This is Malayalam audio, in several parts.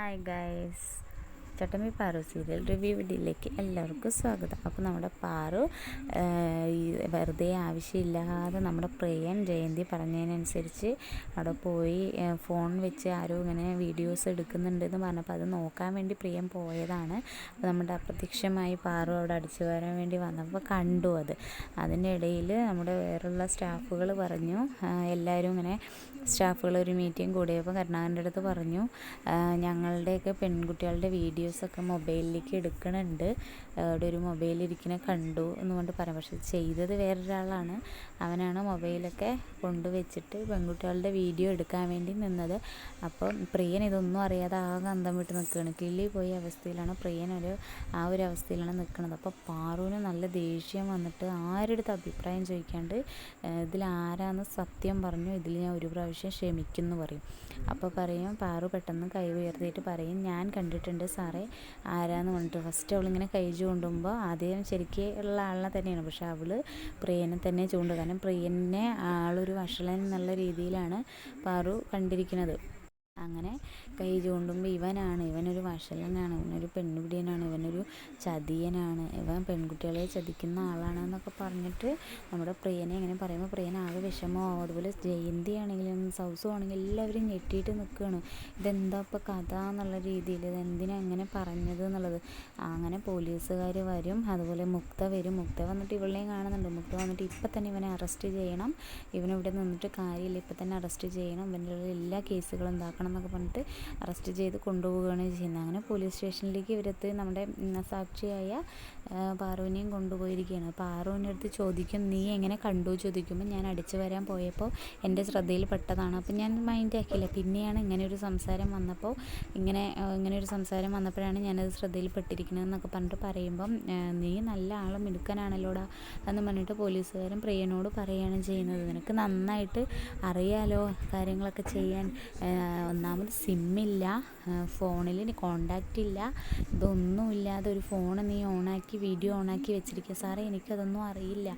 Hi guys. Chattambi Paru serial review വീഡിയോയിലേക്ക് എല്ലാവർക്കും സ്വാഗതം. അപ്പോൾ നമ്മുടെ പാറു വെറുതെ ആവശ്യമില്ലാതെ നമ്മുടെ പ്രിയൻ ജയന്തി പറഞ്ഞതിനനുസരിച്ച് അവിടെ പോയി ഫോൺ വെച്ച് ആരും ഇങ്ങനെ വീഡിയോസ് എടുക്കുന്നുണ്ടെന്ന് പറഞ്ഞപ്പോൾ അത് നോക്കാൻ വേണ്ടി പ്രിയൻ പോയതാണ്. അപ്പോൾ നമ്മുടെ അപ്രത്യക്ഷമായി പാറു അവിടെ അടിച്ചു വരാൻ വേണ്ടി വന്നപ്പോൾ കണ്ടു അത്. അതിന്റെ ഇടയിൽ നമ്മുടെ വേറുള്ള സ്റ്റാഫുകൾ പറഞ്ഞു എല്ലാവരും ഇങ്ങനെ സ്റ്റാഫുകൾ ഒരു മീറ്റിംഗ് കൂടിയപ്പോൾ കരുണാകരന്റെ അടുത്ത് പറഞ്ഞു ഞങ്ങളുടെയൊക്കെ പെൺകുട്ടികളുടെ വീഡിയോസൊക്കെ മൊബൈലിലേക്ക് എടുക്കണുണ്ട്. അവിടെ ഒരു മൊബൈലിരിക്കണ കണ്ടു എന്ന് കൊണ്ട് പറയാം. പക്ഷെ ചെയ്തത് വേറൊരാളാണ്. അവനാണ് മൊബൈലൊക്കെ കൊണ്ടുവച്ചിട്ട് പെൺകുട്ടികളുടെ വീഡിയോ എടുക്കാൻ വേണ്ടി നിന്നത്. അപ്പം പ്രിയൻ ഇതൊന്നും അറിയാതെ ആകെ അന്തം വിട്ട് നിൽക്കുകയാണ്. കിള്ളി പോയ അവസ്ഥയിലാണ് പ്രിയൻ ഒരു ആ ഒരു അവസ്ഥയിലാണ് നിൽക്കുന്നത്. അപ്പോൾ പാറുവിന് നല്ല ദേഷ്യം വന്നിട്ട് ആരുടെ അടുത്ത് അഭിപ്രായം ചോദിക്കാണ്ട് ഇതിൽ ആരാന്ന് സത്യം പറഞ്ഞു ഇതിൽ ഞാൻ ഒരു പ്രാവശ്യം ക്ഷമിക്കുന്നു പറയും. അപ്പോൾ പറയും പാറു പെട്ടെന്ന് കൈ ഉയർത്തിയിട്ട് പറയും ഞാൻ കണ്ടിട്ടുണ്ട് സാറേ ആരാന്ന് പറഞ്ഞിട്ട് ഫസ്റ്റ് അവളിങ്ങനെ കൈ ചൂണ്ടുമ്പോൾ ആദ്യം ശരിക്കും ഉള്ള ആളിനെ തന്നെയാണ്. പക്ഷെ അവൾ പ്രിയനെ തന്നെ ചൂണ്ടു. കാരണം പ്രിയനെ ആളൊരു വഷളൻ എന്നുള്ള രീതിയിലാണ് പാറു കണ്ടിരിക്കുന്നത്. അങ്ങനെ കൈ ചൂണ്ടുമ്പോൾ ഇവനാണ് ഇവനൊരു വഷളനാണ് ഇവനൊരു പെൺകുട്ടിയനാണ് ഇവനൊരു ചതിയനാണ്. ഇവൻ പെൺകുട്ടികളെ ചതിക്കുന്ന ആളാണ് എന്നൊക്കെ പറഞ്ഞിട്ട് നമ്മുടെ പ്രിയനെ ഇങ്ങനെ പറയുമ്പോൾ പ്രിയൻ ആകെ വിഷമമാവും അതുപോലെ ജയന്തി ആണെങ്കിലും സൗസു ആണെങ്കിലും എല്ലാവരും ഞെട്ടിയിട്ട് നിൽക്കുകയാണ് ഇതെന്താ ഇപ്പോൾ കഥ എന്നുള്ള രീതിയിൽ ഇതെന്തിനാ അങ്ങനെ പറഞ്ഞത് എന്നുള്ളത്. അങ്ങനെ പോലീസുകാർ വരും അതുപോലെ മുക്ത വരും. മുക്ത വന്നിട്ട് ഇവളെയും കാണുന്നുണ്ട്. മുക്ത വന്നിട്ട് ഇപ്പം തന്നെ ഇവനെ അറസ്റ്റ് ചെയ്യണം. ഇവനിവിടെ നിന്നിട്ട് കാര്യമില്ല. ഇപ്പം തന്നെ അറസ്റ്റ് ചെയ്യണം. ഇവന്റെ എല്ലാ കേസുകളും എന്താക്കണം എന്നൊക്കെ പറഞ്ഞിട്ട് അറസ്റ്റ് ചെയ്ത് കൊണ്ടുപോവുകയാണ് ചെയ്യുന്നത്. അങ്ങനെ പോലീസ് സ്റ്റേഷനിലേക്ക് ഇവരെത്തി. നമ്മുടെ സാക്ഷിയായ പാറുവിനെയും കൊണ്ടുപോയിരിക്കുകയാണ്. പാറുവിന്റെ അടുത്ത് ചോദിക്കും നീ എങ്ങനെ കണ്ടു? ചോദിക്കുമ്പോൾ ഞാൻ അടിച്ചു വരാൻ പോയപ്പോൾ എന്റെ ശ്രദ്ധയിൽ പെട്ടതാണ്. അപ്പം ഞാൻ മൈൻഡ് ആക്കിയില്ല. പിന്നെയാണ് ഇങ്ങനെ ഒരു സംസാരം വന്നപ്പോൾ ഇങ്ങനെ ഇങ്ങനെ ഒരു സംസാരം വന്നപ്പോഴാണ് ഞാനത് ശ്രദ്ധയിൽ പെട്ടിരിക്കുന്നത് എന്നൊക്കെ പറഞ്ഞിട്ട് പറയുമ്പം നീ നല്ല ആളും മിടുക്കനാണല്ലോടാ എന്ന് പറഞ്ഞിട്ട് പോലീസുകാരൻ പ്രിയനോട് പറയുകയാണ് ചെയ്യുന്നത്. നിനക്ക് നന്നായിട്ട് അറിയാലോ കാര്യങ്ങളൊക്കെ ചെയ്യാൻ. ഒന്നാമത് സിമ്മില്ല ഫോണിൽ കോണ്ടാക്റ്റ് ഇല്ല. ഇതൊന്നുമില്ലാതെ ഒരു ഫോൺ നീ ഓണാക്കി വീഡിയോ ഓണാക്കി വെച്ചിരിക്കുക. സാറേ എനിക്കതൊന്നും അറിയില്ല.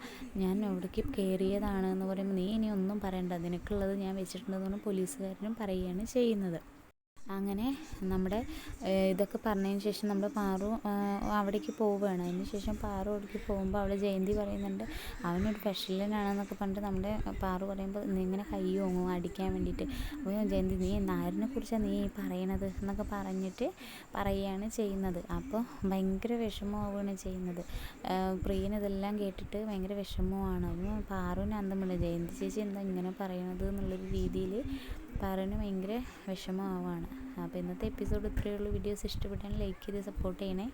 ഞാൻ എവിടേക്ക് കയറിയതാണ് എന്ന് പറയുമ്പോൾ നീ ഇനി ഒന്നും പറയണ്ട. നിനക്കുള്ളത് ഞാൻ വെച്ചിട്ടുണ്ടെന്ന് പറഞ്ഞ് പോലീസുകാരനും പറയുകയാണ് ചെയ്യുന്നത്. അങ്ങനെ നമ്മുടെ ഇതൊക്കെ പറഞ്ഞതിന് ശേഷം നമ്മൾ പാറു അവിടേക്ക് പോവുകയാണ്. അതിന് ശേഷം പാറു അവിടേക്ക് പോകുമ്പോൾ അവിടെ ജയന്തി പറയുന്നുണ്ട് അവനൊരു ഫെഷലിനാണെന്നൊക്കെ പറഞ്ഞിട്ട് നമ്മുടെ പാറു പറയുമ്പോൾ നീ ഇങ്ങനെ കൈ ഓങ്ങും അടിക്കാൻ വേണ്ടിയിട്ട് അപ്പോൾ ജയന്തി നീ ആരിനെ കുറിച്ചാണ് നീ പറയണത്? എന്നൊക്കെ പറഞ്ഞിട്ട് പറയുകയാണ് ചെയ്യുന്നത്. അപ്പോൾ ഭയങ്കര വിഷമമാവുകയാണ് ചെയ്യുന്നത്. പ്രിയൻ ഇതെല്ലാം കേട്ടിട്ട് ഭയങ്കര വിഷമമാണ് അപ്പോൾ പാറുവിന് അന്തമില്ല ജയന്തി ചേച്ചി എന്താ ഇങ്ങനെ പറയണത് എന്നുള്ളൊരു രീതിയിൽ പാറുവിന് ഭയങ്കര വിഷമമാവാണ്. അപ്പോൾ ഇന്നത്തെ എപ്പിസോഡ് ഇത്രയേ ഉള്ളൂ. വീഡിയോസ് ഇഷ്ടപ്പെട്ടാൽ ലൈക്ക് ചെയ്ത് സപ്പോർട്ട് ചെയ്യണേ.